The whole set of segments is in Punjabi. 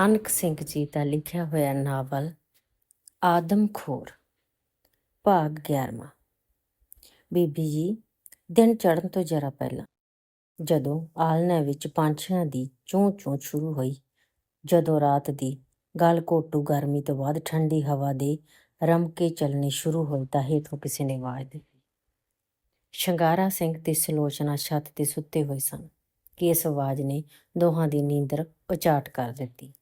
ਨਾਨਕ ਸਿੰਘ ਜੀ ਦਾ ਲਿਖਿਆ ਹੋਇਆ ਨਾਵਲ ਆਦਮਖੋਰ ਭਾਗ 11ਵਾਂ ਬੀਬੀ ਜੀ, ਦਿਨ ਚੜ੍ਹਨ ਤੋਂ ਜਰਾ ਪਹਿਲਾਂ ਜਦੋਂ ਆਲਣੇ ਵਿੱਚ ਪੰਛੀਆਂ ਦੀ ਚੂੰ ਚੋਂ ਸ਼ੁਰੂ ਹੋਈ, ਜਦੋਂ ਰਾਤ ਦੀ ਗਲ ਘੋਟੂ ਗਰਮੀ ਤੋਂ ਬਾਅਦ ਠੰਡੀ ਹਵਾ ਦੇ ਰਮਕੇ ਚੱਲਣੇ ਸ਼ੁਰੂ ਹੋਏ ਤਾਂ ਹੇਠੋਂ ਕਿਸੇ ਨੇ ਆਵਾਜ਼ ਦਿੱਤੀ। ਸ਼ਿੰਗਾਰਾ ਸਿੰਘ ਤੇ ਸਲੋਚਨਾ ਛੱਤ ਤੇ ਸੁੱਤੇ ਹੋਏ ਸਨ ਕਿ ਇਸ ਆਵਾਜ਼ ਨੇ ਦੋਹਾਂ ਦੀ ਨੀਂਦਰ ਉਚਾਟ ਕਰ ਦਿੱਤੀ।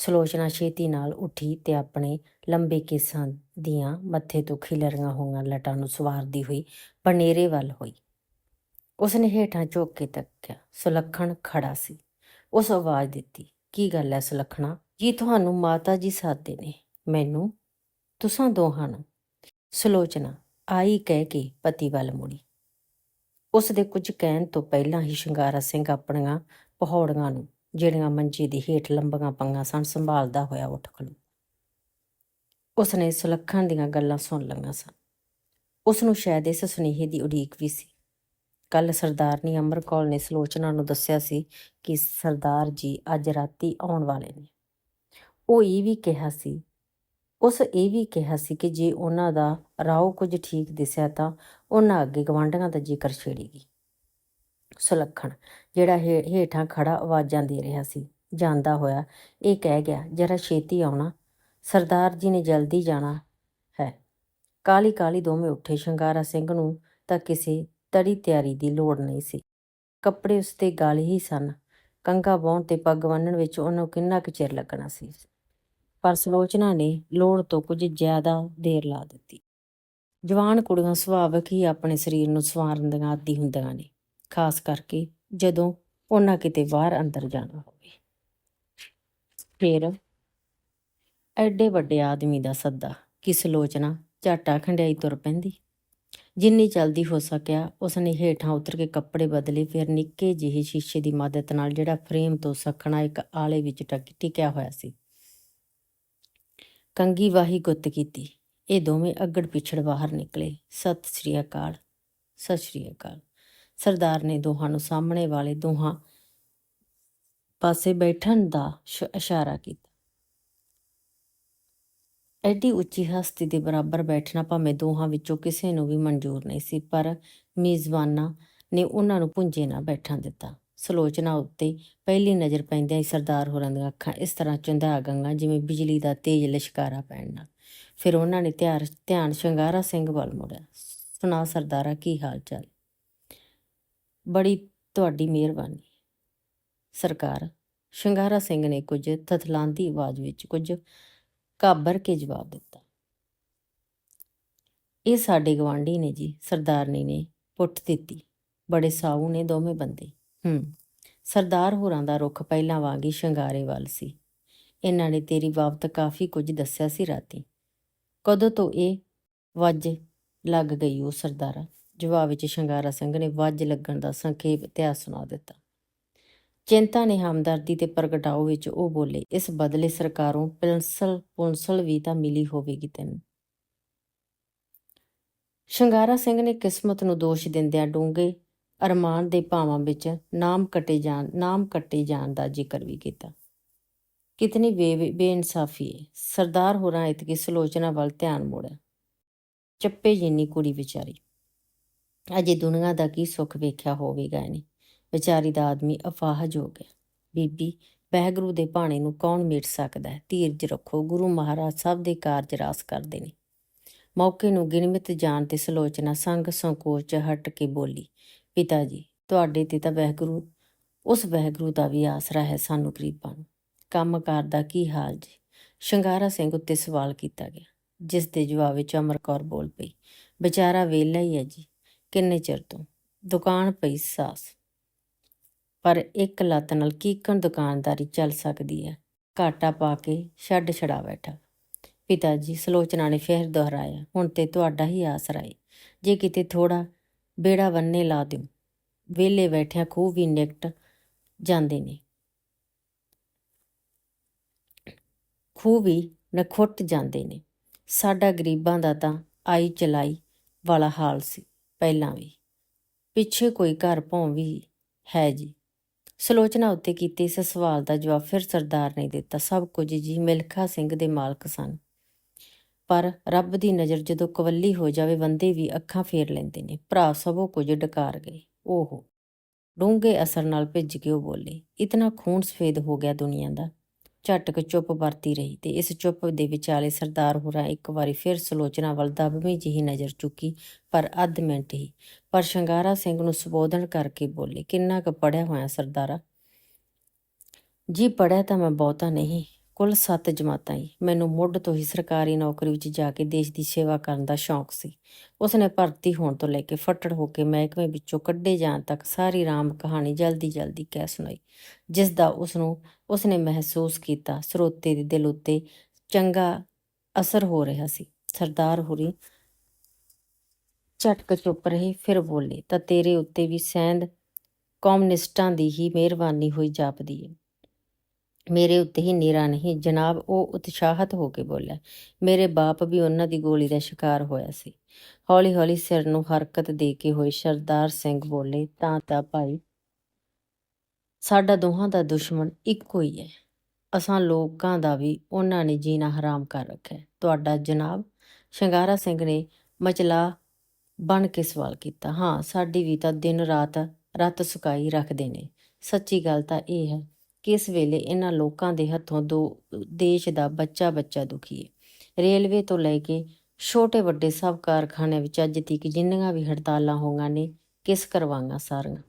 ਸਲੋਚਨਾ ਛੇਤੀ ਨਾਲ ਉੱਠੀ ਤੇ ਆਪਣੇ ਲੰਬੇ ਕੇਸਾਂ ਦੀਆਂ ਮੱਥੇ ਤੋਂ ਖਿਲਰੀਆਂ ਹੋਈਆਂ ਲਟਾਂ ਨੂੰ ਸਵਾਰਦੀ ਹੋਈ ਬਨੇਰੇ ਵੱਲ ਹੋਈ। ਉਸਨੇ ਹੇਠਾਂ ਝੁੱਕ ਕੇ ਤੱਕਿਆ, ਸੁਲੱਖਣ ਖੜਾ ਸੀ। ਉਸ ਆਵਾਜ਼ ਦਿੱਤੀ, ਕੀ ਗੱਲ ਐ ਸੁਲੱਖਣਾ? ਜੀ ਤੁਹਾਨੂੰ ਮਾਤਾ ਜੀ ਸਾਦੇ ਨੇ ਮੈਨੂੰ? ਤੁਸਾਂ ਦੋਹਾਂ ਨੂੰ? ਸੁਲੋਚਨਾ ਆਈ ਕਹਿ ਕੇ ਪਤੀ ਵੱਲ ਮੁੜੀ। ਉਸ ਦੇ ਕੁਝ ਕਹਿਣ ਤੋਂ ਪਹਿਲਾਂ ਹੀ ਸ਼ਿੰਗਾਰਾ ਸਿੰਘ ਆਪਣੀਆਂ ਪਹੌੜੀਆਂ ਨੂੰ ਜਿਹੜੀਆਂ ਮੰਜੇ ਦੀ ਹੇਠ ਲੰਬੀਆਂ ਪੰਗਾਂ ਸਨ, ਸੰਭਾਲਦਾ ਹੋਇਆ ਉੱਠ ਖਲੂ ਉਸਨੇ ਸੁਲੱਖਣ ਦੀਆਂ ਗੱਲਾਂ ਸੁਣ ਲਈਆਂ ਸਨ। ਉਸ ਨੂੰ ਸ਼ਾਇਦ ਇਸ ਸੁਨੇਹੇ ਦੀ ਉਡੀਕ ਵੀ ਸੀ। ਕੱਲ ਸਰਦਾਰਨੀ ਅਮਰ ਕੌਲ ਨੇ ਸਲੋਚਨਾ ਨੂੰ ਦੱਸਿਆ ਸੀ ਕਿ ਸਰਦਾਰ ਜੀ ਅੱਜ ਰਾਤੀ ਆਉਣ ਵਾਲੇ ਨੇ। ਉਹ ਇਹ ਵੀ ਕਿਹਾ ਸੀ, ਉਸ ਇਹ ਵੀ ਕਿਹਾ ਸੀ ਕਿ ਜੇ ਉਹਨਾਂ ਦਾ ਰਾਹ ਕੁਝ ਠੀਕ ਦਿਸਿਆ ਤਾਂ ਉਹਨਾਂ ਅੱਗੇ ਗਵਾਂਢੀਆਂ ਦਾ ਜ਼ਿਕਰ ਛੇੜੇਗੀ। ਸੁਲੱਖਣ, ਜਿਹੜਾ ਹੇ- ਹੇਠਾਂ ਖੜਾ ਆਵਾਜ਼ਾਂ ਦੇ ਰਿਹਾ ਸੀ। ਜਾਂਦਾ ਹੋਇਆ ਇਹ ਕਹਿ ਗਿਆ, ਜਰਾ ਛੇਤੀ ਆਉਣਾ। ਸਰਦਾਰ ਜੀ ਨੇ ਜਲਦੀ ਜਾਣਾ ਹੈ। ਕਾਲੀ ਕਾਲੀ ਦੋਵੇਂ ਉੱਠੇ। ਸ਼ਿੰਗਾਰਾ ਸਿੰਘ ਨੂੰ ਤਾਂ ਕਿਸੇ ਤੜੀ ਤਿਆਰੀ ਦੀ ਲੋੜ ਨਹੀਂ ਸੀ। ਕੱਪੜੇ ਉਸ ਤੇ ਗਾਲੇ ਹੀ ਸਨ। ਕੰਗਾ ਬਾਉਣ ਤੇ ਪੱਗ ਬੰਨਣ ਵਿੱਚ ਉਹਨੂੰ ਕਿੰਨਾ ਕੁ ਚਿਰ ਲੱਗਣਾ ਸੀ। ਪਰ ਸਲੋਚਨਾ ਨੇ ਲੋੜ ਤੋਂ ਕੁਝ ਜ਼ਿਆਦਾ ਦੇਰ ਲਾ ਦਿੱਤੀ। ਜਵਾਨ ਕੁੜੀਆਂ ਸੁਭਾਵਕ ਹੀ ਆਪਣੇ ਸਰੀਰ ਨੂੰ ਸਵਾਰਨ ਦੀਆਂ ਆਦੀ ਹੁੰਦੀਆਂ ਨੇ। ਖਾਸ ਕਰਕੇ ਜਦੋਂ ਉਹਨਾਂ ਕਿਤੇ ਬਾਹਰ ਅੰਦਰ ਜਾਣਾ ਹੋਵੇ। ਫਿਰ ਐਡੇ ਵੱਡੇ ਆਦਮੀ ਦਾ ਸੱਦਾ ਕਿ ਸਲੋਚਨਾ ਝਾਟਾ ਖੰਡਿਆਈ ਤੁਰ ਪੈਂਦੀ। ਜਿੰਨੀ ਜਲਦੀ ਹੋ ਸਕਿਆ ਉਸਨੇ ਹੇਠਾਂ ਉਤਰ ਕੇ ਕੱਪੜੇ ਬਦਲੇ, ਫਿਰ ਨਿੱਕੇ ਜਿਹੇ ਸ਼ੀਸ਼ੇ ਦੀ ਮਦਦ ਨਾਲ ਜਿਹੜਾ ਫਰੇਮ ਤੋਂ ਸਖਣਾ ਇੱਕ ਆਲੇ ਵਿੱਚ ਟਕ, ਟਿਕਿਆ ਹੋਇਆ ਸੀ। ਕੰਗੀ ਵਾਹੀ ਗੁੱਤ ਕੀਤੀ। ਇਹ ਦੋਵੇਂ ਅੱਗੜ ਪਿਛੜ ਬਾਹਰ ਨਿਕਲੇ। ਸਤਿ ਸ੍ਰੀ ਅਕਾਲ, ਸਤਿ ਸ੍ਰੀ ਅਕਾਲ। ਸਰਦਾਰ ਨੇ ਦੋਹਾਂ ਨੂੰ ਸਾਹਮਣੇ ਵਾਲੇ ਦੋਹਾਂ ਪਾਸੇ ਬੈਠਣ ਦਾ ਇਸ਼ਾਰਾ ਕੀਤਾ। ਐਡੀ ਉੱਚੀ ਹਸਤੀ ਦੇ ਬਰਾਬਰ ਬੈਠਣਾ ਭਾਵੇਂ ਦੋਹਾਂ ਵਿੱਚੋਂ ਕਿਸੇ ਨੂੰ ਵੀ ਮਨਜ਼ੂਰ ਨਹੀਂ ਸੀ, ਪਰ ਮੇਜ਼ਬਾਨਾਂ ਨੇ ਉਹਨਾਂ ਨੂੰ ਪੁੰਜੇ ਨਾ ਬੈਠਣ ਦਿੱਤਾ। ਸਲੋਚਨਾ ਉੱਤੇ ਪਹਿਲੀ ਨਜ਼ਰ ਪੈਂਦਿਆਂ ਹੀ ਸਰਦਾਰ ਹੋਰਾਂ ਦੀਆਂ ਅੱਖਾਂ ਇਸ ਤਰ੍ਹਾਂ ਚੁੰਧਾ ਗੰਗਾ ਜਿਵੇਂ ਬਿਜਲੀ ਦਾ ਤੇਜ਼ ਲਿਸ਼ਕਾਰਾ ਪੈਣ ਨਾਲ। ਫਿਰ ਉਹਨਾਂ ਨੇ ਧਿਆਨ ਧਿਆਨ ਸ਼ਿੰਗਾਰਾ ਸਿੰਘ ਵੱਲ ਮੁੜਿਆ। ਸੁਣਾ ਸਰਦਾਰਾ, ਕੀ ਹਾਲ ਚਾਲ? ਬੜੀ ਤੁਹਾਡੀ ਮਿਹਰਬਾਨੀ। ਸਰਕਾਰ, ਸ਼ਿੰਗਾਰਾ ਸਿੰਘ ਨੇ ਕੁਝ ਥਥਲਾਂਦੀ ਆਵਾਜ਼ ਵਿੱਚ ਕੁਝ ਘਾਬਰ ਕੇ ਜਵਾਬ ਦਿੱਤਾ। ਇਹ ਸਾਡੇ ਗਵਾਂਢੀ ਨੇ ਜੀ ਸਰਦਾਰਨੀ ਨੇ ਪੁੱਟ ਦਿੱਤੀ। ਬੜੇ ਸਾਊ ਨੇ ਦੋਵੇਂ ਬੰਦੇ। ਹੂੰ, ਸਰਦਾਰ ਹੋਰਾਂ ਦਾ ਰੁਖ ਪਹਿਲਾਂ ਵਾਂਗ ਹੀ ਸ਼ਿੰਗਾਰੇ ਵੱਲ ਸੀ। ਇਹਨਾਂ ਨੇ ਤੇਰੀ ਬਾਬਤ ਕਾਫੀ ਕੁਝ ਦੱਸਿਆ ਸੀ ਰਾਤੀ। ਕਦੋਂ ਤੋਂ ਇਹ ਵੱਜ ਲੱਗ ਗਈ ਉਹ ਸਰਦਾਰਾ? ਜਵਾਬ ਵਿੱਚ ਸ਼ਿੰਗਾਰਾ ਸਿੰਘ ਨੇ ਵੱਜ ਲੱਗਣ ਦਾ ਸੰਖੇਪ ਇਤਿਹਾਸ ਸੁਣਾ ਦਿੱਤਾ। ਚਿੰਤਾ ਨੇ ਹਮਦਰਦੀ ਤੇ ਪ੍ਰਗਟਾਓ ਵਿੱਚ ਉਹ ਬੋਲੇ, ਇਸ ਬਦਲੇ ਸਰਕਾਰੋਂ ਪਿੰਸਲ ਪੁੰਸਲ ਵੀ ਤਾਂ ਮਿਲੀ ਹੋਵੇਗੀ ਤੈਨੂੰ। ਸ਼ਿੰਗਾਰਾ ਸਿੰਘ ਨੇ ਕਿਸਮਤ ਨੂੰ ਦੋਸ਼ ਦਿੰਦਿਆਂ ਡੂੰਘੇ ਅਰਮਾਨ ਦੇ ਭਾਵਾਂ ਵਿੱਚ ਨਾਮ ਕੱਟੇ ਜਾਣ, ਨਾਮ ਕੱਟੇ ਜਾਣ ਦਾ ਜ਼ਿਕਰ ਵੀ ਕੀਤਾ। ਕਿਤਨੀ ਬੇ, ਬੇਇਨਸਾਫੀ ਹੈ ਸਰਦਾਰ ਹੋਰਾਂ ਇਤਕੀ ਸਲੋਚਨਾ ਵੱਲ ਧਿਆਨ ਮੋੜਿਆ। ਚੱਪੇ ਜਿੰਨੀ ਕੁੜੀ ਵਿਚਾਰੀ। ਅਜੇ ਦੁਨੀਆ ਦਾ ਕੀ ਸੁੱਖ ਵੇਖਿਆ ਹੋਵੇਗਾ ਇਹਨੇ? ਵਿਚਾਰੀ ਦਾ ਆਦਮੀ ਅਫਾਹਜ ਹੋ ਗਿਆ। ਬੀਬੀ ਬਹਿਗੁਰੂ ਦੇ ਭਾਣੇ ਨੂੰ ਕੌਣ ਮਿਟ ਸਕਦਾ ਹੈ? ਧੀਰਜ ਰੱਖੋ, ਗੁਰੂ ਮਹਾਰਾਜ ਸਭ ਦੇ ਕਾਰਜ ਰਾਸ ਕਰਦੇ ਨੇ। ਮੌਕੇ ਨੂੰ ਗਿਣਮਿਤ ਜਾਣ ਤੇ ਸਲੋਚਨਾ ਸੰਗ ਸੰਕੋਚ ਹਟ ਕੇ ਬੋਲੀ, ਪਿਤਾ ਜੀ, ਤੁਹਾਡੇ ਤੇ ਤਾਂ ਵਹਿਗੁਰੂ, ਉਸ ਵਹਿਗੁਰੂ ਦਾ ਵੀ ਆਸਰਾ ਹੈ ਸਾਨੂੰ ਗਰੀਬਾਂ ਨੂੰ। ਕੰਮਕਾਰ ਦਾ ਕੀ ਹਾਲ ਜੀ? ਸ਼ਿੰਗਾਰਾ ਸਿੰਘ ਉੱਤੇ ਸਵਾਲ ਕੀਤਾ ਗਿਆ ਜਿਸ ਦੇ ਜਵਾਬ ਵਿੱਚ ਅਮਰ ਕੌਰ ਬੋਲ ਪਈ, ਵਿਚਾਰਾ ਵੇਲਾ ਹੀ ਹੈ ਜੀ। ਕਿੰਨੇ ਚਿਰ ਤੋਂ? ਦੁਕਾਨ ਪਈ ਸਾਸ ਪਰ ਇੱਕ ਲੱਤ ਨਾਲ ਕੀਕਣ ਦੁਕਾਨਦਾਰੀ ਚੱਲ ਸਕਦੀ ਹੈ। ਘਾਟਾ ਪਾ ਕੇ ਛੱਡ ਛੜਾ ਬੈਠਾ। ਪਿਤਾ ਜੀ ਸਲੋਚਨਾ ਨੇ ਫਿਰ ਦੁਹਰਾਇਆ, ਹੁਣ ਤੇ ਤੁਹਾਡਾ ਹੀ ਆਸਰਾ ਏ। ਜੇ ਕਿਤੇ ਥੋੜਾ ਬੇੜਾ ਬੰਨੇ ਲਾ ਦਿਓ। ਵਿਹਲੇ ਬੈਠਿਆਂ ਖੂਹ ਵੀ ਨਿਕਟ ਜਾਂਦੇ ਨੇ। ਖੂਹ ਵੀ ਨਖੁੱਟ ਜਾਂਦੇ ਨੇ। ਸਾਡਾ ਗਰੀਬਾਂ ਦਾ ਤਾਂ ਆਈ ਚਲਾਈ ਵਾਲਾ ਹਾਲ ਸੀ। ਪਹਿਲਾਂ ਵੀ। ਪਿੱਛੇ ਕੋਈ ਘਰ ਭੌਂ ਵੀ ਹੈ ਜੀ। ਸਲੋਚਨਾ ਉੱਤੇ ਕੀਤੇ ਇਸ ਸਵਾਲ ਦਾ ਜਵਾਬ ਫਿਰ ਸਰਦਾਰ ਨੇ ਦਿੱਤਾ। ਸਭ ਕੁਝ ਜੀ ਮਿਲਖਾ ਸਿੰਘ ਦੇ ਮਾਲਕ ਸਨ। ਪਰ ਰੱਬ ਦੀ ਨਜ਼ਰ ਜਦੋਂ ਕਵੱਲੀ ਹੋ ਜਾਵੇ, ਬੰਦੇ ਵੀ ਅੱਖਾਂ ਫੇਰ ਲੈਂਦੇ ਨੇ। ਭਰਾ ਸਭੋ ਕੁਝ ਡਕਾਰ ਗਏ। ਓਹੋ। ਡੂੰਘੇ ਅਸਰ ਨਾਲ ਭਿੱਜ ਕੇ ਉਹ ਬੋਲੇ, ਇਤਨਾ ਖੂਨ ਸਫੇਦ ਹੋ ਗਿਆ ਦੁਨੀਆ ਦਾ। ਝਟਕ ਚੁੱਪ ਵਰਤੀ ਰਹੀ ਤੇ ਇਸ ਚੁੱਪ ਦੇ ਵਿਚਾਲੇ ਸਰਦਾਰ ਹੋਰਾਂ ਇੱਕ ਵਾਰੀ ਫਿਰ ਸੁਲੋਚਨਾ ਵੱਲ ਦਬਵੀਂ ਜਿਹੀ ਨਜ਼ਰ ਚੁੱਕੀ, ਪਰ ਅੱਧ ਮਿੰਟ ਹੀ। ਪਰ ਸ਼ਿੰਗਾਰਾ ਸਿੰਘ ਨੂੰ ਸੰਬੋਧਨ ਕਰਕੇ ਬੋਲੇ, ਕਿੰਨਾ ਕੁ ਪੜਿਆ ਹੋਇਆ ਸਰਦਾਰਾ? ਜੀ ਪੜਿਆ ਤਾਂ ਮੈਂ ਬਹੁਤਾ ਨਹੀਂ। ਕੁੱਲ 7 ਜਮਾਤਾਂ ਹੀ ਮੈਨੂੰ ਮੁੱਢ ਤੋਂ ਹੀ ਸਰਕਾਰੀ ਨੌਕਰੀ ਵਿੱਚ ਜਾ ਕੇ ਦੇਸ਼ ਦੀ ਸੇਵਾ ਕਰਨ ਦਾ ਸ਼ੌਂਕ ਸੀ। ਉਸਨੇ ਭਰਤੀ ਹੋਣ ਤੋਂ ਲੈ ਕੇ ਫੱਟੜ ਹੋ ਕੇ ਮਹਿਕਮੇ ਵਿੱਚੋਂ ਕੱਢੇ ਜਾਣ ਤੱਕ ਸਾਰੀ ਰਾਮ ਕਹਾਣੀ ਜਲਦੀ ਜਲਦੀ ਕਹਿ ਸੁਣਾਈ, ਜਿਸ ਦਾ ਉਸਨੂੰ, ਉਸਨੇ ਮਹਿਸੂਸ ਕੀਤਾ ਸਰੋਤੇ ਦੇ ਦਿਲ ਉੱਤੇ ਚੰਗਾ ਅਸਰ ਹੋ ਰਿਹਾ ਸੀ। ਸਰਦਾਰ ਹੁਰੀ ਝਟਕ ਚੁੱਪ ਰਹੇ, ਫਿਰ ਬੋਲੇ, ਤਾਂ ਤੇਰੇ ਉੱਤੇ ਵੀ ਸੈਂਦ ਕਮਿਊਨਿਸਟਾਂ ਦੀ ਹੀ ਮਿਹਰਬਾਨੀ ਹੋਈ ਜਾਪਦੀ ਹੈ ਮੇਰੇ ਉੱਤੇ ਹੀ ਨੀਰਾ ਨਹੀਂ। ਜਨਾਬ, ਉਹ ਉਤਸ਼ਾਹਤ ਹੋ ਕੇ ਬੋਲਿਆ, ਮੇਰੇ ਬਾਪ ਵੀ ਉਹਨਾਂ ਦੀ ਗੋਲੀ ਦਾ ਸ਼ਿਕਾਰ ਹੋਇਆ ਸੀ। ਹੌਲੀ ਹੌਲੀ ਸਿਰ ਨੂੰ ਹਰਕਤ ਦੇ ਕੇ ਹੋਏ ਸਰਦਾਰ ਸਿੰਘ ਬੋਲੇ, ਤਾਂ ਤਾਂ ਭਾਈ, ਸਾਡਾ ਦੋਹਾਂ ਦਾ ਦੁਸ਼ਮਣ ਇੱਕੋ ਹੀ ਹੈ। ਅਸਾਂ ਲੋਕਾਂ ਦਾ ਵੀ ਉਹਨਾਂ ਨੇ ਜੀਣਾ ਹਰਾਮ ਕਰ ਰੱਖਿਆ ਤੁਹਾਡਾ ਜਨਾਬ ਸ਼ਿੰਗਾਰਾ ਸਿੰਘ ਨੇ ਮਚਲਾ ਬਣ ਕੇ ਸਵਾਲ ਕੀਤਾ, ਹਾਂ, ਸਾਡੀ ਵੀ ਤਾਂ ਦਿਨ ਰਾਤ ਰੱਤ ਸੁਕਾਈ ਰੱਖਦੇ ਨੇ। ਸੱਚੀ ਗੱਲ ਤਾਂ ਇਹ ਹੈ ਕਿਸ ਵੇਲੇ ਇਹਨਾਂ ਲੋਕਾਂ ਦੇ ਹੱਥੋਂ ਦੋ, ਦੇਸ਼ ਦਾ ਬੱਚਾ ਬੱਚਾ ਦੁਖੀ ਹੈ ਰੇਲਵੇ ਤੋਂ ਲੈ ਕੇ ਛੋਟੇ ਵੱਡੇ ਸਭ ਕਾਰਖਾਨਿਆਂ ਵਿੱਚ ਅੱਜ ਤੱਕ ਜਿੰਨੀਆਂ ਵੀ ਹੜਤਾਲਾਂ ਹੋਈਆਂ ਨੇ, ਕਿਸ ਕਰਵਾਈਆਂ ਸਾਰੀਆਂ?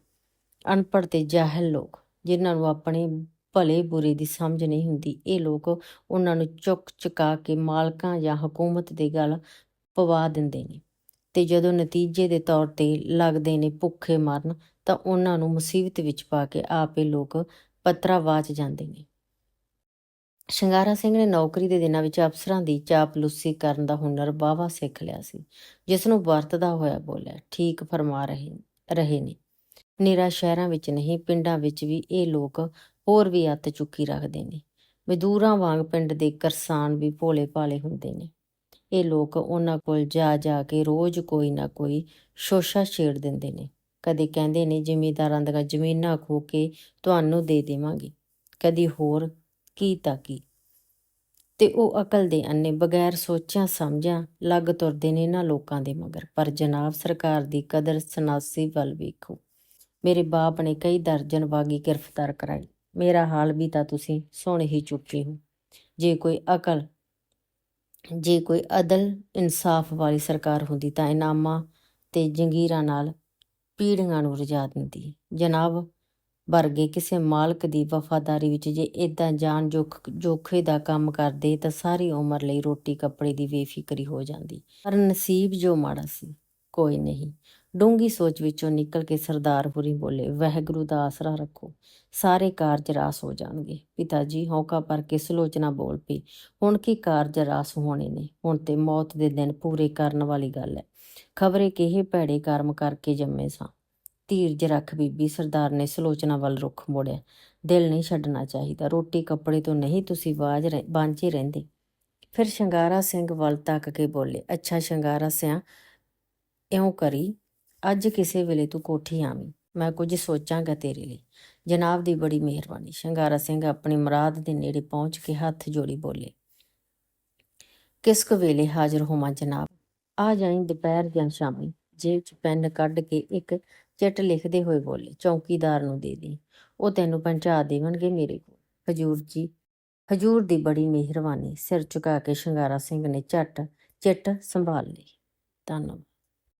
ਅਨਪੜ੍ਹ ਤੇ ਜਾਹਿਲ ਲੋਕ, ਜਿਨ੍ਹਾਂ ਨੂੰ ਆਪਣੇ ਭਲੇ ਬੁਰੇ ਦੀ ਸਮਝ ਨਹੀਂ ਹੁੰਦੀ, ਇਹ ਲੋਕ ਉਹਨਾਂ ਨੂੰ ਚੁੱਕ ਚੁਕਾ ਕੇ ਮਾਲਕਾਂ ਜਾਂ ਹਕੂਮਤ ਦੇ ਗਲ ਪਵਾ ਦਿੰਦੇ ਨੇ। ਤੇ ਜਦੋਂ ਨਤੀਜੇ ਦੇ ਤੌਰ ਤੇ ਲੱਗਦੇ ਨੇ ਭੁੱਖੇ ਮਰਨ, ਤਾਂ ਉਹਨਾਂ ਨੂੰ ਮੁਸੀਬਤ ਵਿੱਚ ਪਾ ਕੇ ਆਪੇ ਲੋਕ ਪੱਤਰਾ ਵਾਚ ਜਾਂਦੇ ਨੇ ਸ਼ਿੰਗਾਰਾ ਸਿੰਘ ਨੇ ਨੌਕਰੀ ਦੇ ਦਿਨਾਂ ਵਿੱਚ ਅਫਸਰਾਂ ਦੀ ਚਾਪਲੂਸੀ ਕਰਨ ਦਾ ਹੁਨਰ ਬਾਵਾ ਸਿੱਖ ਲਿਆ ਸੀ, ਜਿਸ ਨੂੰ ਵਰਤਦਾ ਹੋਇਆ ਬੋਲਿਆ, ਠੀਕ ਫਰਮਾ ਰਹੇ ਰਹੇ ਨੇ। ਨਿਰਾ ਸ਼ਹਿਰਾਂ ਵਿੱਚ ਨਹੀਂ, ਪਿੰਡਾਂ ਵਿੱਚ ਵੀ ਇਹ ਲੋਕ ਹੋਰ ਵੀ ਅੱਤ ਚੁੱਕੀ ਰੱਖਦੇ ਨੇ। ਮਜ਼ਦੂਰਾਂ ਵਾਂਗ ਪਿੰਡ ਦੇ ਕਿਸਾਨ ਵੀ ਭੋਲੇ ਭਾਲੇ ਹੁੰਦੇ ਨੇ। ਇਹ ਲੋਕ ਉਹਨਾਂ ਕੋਲ ਜਾ ਜਾ ਕੇ ਰੋਜ਼ ਕੋਈ ਨਾ ਕੋਈ ਸ਼ੋਸ਼ਾ ਛੇੜ ਦਿੰਦੇ ਨੇ। ਕਦੇ ਕਹਿੰਦੇ ਨੇ ਜ਼ਿਮੀਂਦਾਰਾਂ ਦੀਆਂ ਜ਼ਮੀਨਾਂ ਖੋ ਕੇ ਤੁਹਾਨੂੰ ਦੇ ਦੇਵਾਂਗੇ। ਕਦੀ ਹੋਰ ਕੀ ਤਾਂ ਕੀ। ਤੇ ਉਹ ਅਕਲ ਦੇ ਅੰਨੇ ਬਗੈਰ ਸੋਚਿਆ ਸਮਝਿਆ ਲੱਗ ਤੁਰਦੇ ਨੇ ਇਹਨਾਂ ਲੋਕਾਂ ਦੇ ਮਗਰ। ਪਰ ਜਨਾਬ ਸਰਕਾਰ ਦੀ ਕਦਰ ਸਨਾਸੀ ਵੱਲ ਵੇਖੋ। ਮੇਰੇ ਬਾਪ ਨੇ ਕਈ ਦਰਜਨ ਬਾਗੀ ਗ੍ਰਿਫਤਾਰ ਕਰਾਈ। ਮੇਰਾ ਹਾਲ ਵੀ ਤਾਂ ਤੁਸੀਂ ਸੁਣ ਹੀ ਚੁੱਕੇ ਹੋ। ਜੇ ਕੋਈ ਅਕਲ, ਜੇ ਕੋਈ ਅਦਲ ਇਨਸਾਫ ਵਾਲੀ ਸਰਕਾਰ ਹੁੰਦੀ ਤਾਂ ਇਨਾਮਾਂ ਤੇ ਜੰਗੀਰਾਂ ਨਾਲ ਪੀੜ੍ਹੀਆਂ ਨੂੰ ਰਜਾ ਦਿੰਦੀ। ਜਨਾਬ ਵਰਗੇ ਕਿਸੇ ਮਾਲਕ ਦੀ ਵਫਾਦਾਰੀ ਵਿੱਚ ਜੇ ਇਦਾਂ ਜਾਨ ਜੋਖ, ਜੋਖੇ ਦਾ ਕੰਮ ਕਰਦੇ ਤਾਂ ਸਾਰੀ ਉਮਰ ਲਈ ਰੋਟੀ ਕੱਪੜੇ ਦੀ ਬੇਫਿਕਰੀ ਹੋ ਜਾਂਦੀ। ਪਰ ਨਸੀਬ ਜੋ ਮਾੜਾ ਸੀ, ਕੋਈ ਨਹੀਂ। ਡੂੰਗੀ ਸੋਚ ਵਿੱਚੋਂ ਨਿਕਲ ਕੇ ਸਰਦਾਰ ਹੁਰੀ ਬੋਲੇ, ਵਾਹਿਗੁਰੂ ਦਾ ਆਸਰਾ ਰੱਖੋ, ਸਾਰੇ ਕਾਰਜ ਰਾਸ ਹੋ ਜਾਣਗੇ। ਪਿਤਾ ਜੀ ਹੌਕਾ ਭਰ ਕੇ ਸਲੋਚਨਾ ਬੋਲ ਪਈ, ਹੁਣ ਕੀ ਕਾਰਜ ਰਾਸ ਹੋਣੇ ਨੇ? ਹੁਣ ਤੇ ਮੌਤ ਦੇ ਦਿਨ ਪੂਰੇ ਕਰਨ ਵਾਲੀ ਗੱਲ ਹੈ। ਖਬਰੇ ਕਿਹੇ ਭੈੜੇ ਕਰਮ ਕਰਕੇ ਜੰਮੇ ਸਾਂ। ਧੀਰਜ ਰੱਖ ਬੀਬੀ, ਸਰਦਾਰ ਨੇ ਸਲੋਚਨਾ ਵੱਲ ਰੁੱਖ ਮੋੜਿਆ। ਦਿਲ ਨਹੀਂ ਛੱਡਣਾ ਚਾਹੀਦਾ। ਰੋਟੀ ਕੱਪੜੇ ਤੋਂ ਨਹੀਂ ਤੁਸੀਂ ਬਾਜ ਰਹਿ- ਵਾਂਝੇ ਰਹਿੰਦੇ। ਫਿਰ ਸ਼ਿੰਗਾਰਾ ਸਿੰਘ ਵੱਲ ਤੱਕ ਕੇ ਬੋਲੇ, ਅੱਛਾ ਸ਼ਿੰਗਾਰਾ ਸਿਆ, ਇਉਂ ਕਰੀ, ਅੱਜ ਕਿਸੇ ਵੇਲੇ ਤੂੰ ਕੋਠੀ ਆਵੀਂ, ਮੈਂ ਕੁਝ ਸੋਚਾਂਗਾ ਤੇਰੇ ਲਈ। ਜਨਾਬ ਦੀ ਬੜੀ ਮਿਹਰਬਾਨੀ। ਸ਼ਿੰਗਾਰਾ ਸਿੰਘ ਆਪਣੀ ਮੁਰਾਦ ਦੇ ਨੇੜੇ ਪਹੁੰਚ ਕੇ ਹੱਥ ਜੋੜੀ ਬੋਲੇ, ਕਿਸ ਕੁ ਵੇਲੇ ਹਾਜ਼ਰ ਹੋਵਾਂ ਜਨਾਬ? ਆ ਜਾਈਂ ਦੁਪਹਿਰ ਜਾਂ ਸ਼ਾਮੀ। ਜੇਬ 'ਚ ਪੈਨ ਕੱਢ ਕੇ ਇੱਕ ਚਿੱਟ ਲਿਖਦੇ ਹੋਏ ਬੋਲੇ, ਚੌਕੀਦਾਰ ਨੂੰ ਦੇ ਦੇ। ਉਹ ਤੈਨੂੰ ਪਹੁੰਚਾ ਦੇਵਣਗੇ ਮੇਰੇ ਕੋਲ। ਹਜੂਰ ਜੀ, ਹਜੂਰ ਦੀ ਬੜੀ ਮਿਹਰਬਾਨੀ। ਸਿਰ ਝੁਕਾ ਕੇ ਸ਼ਿੰਗਾਰਾ ਸਿੰਘ ਨੇ ਝੱਟ ਚਿੱਟ ਸੰਭਾਲ ਲਈ। ਧੰਨਵਾਦ।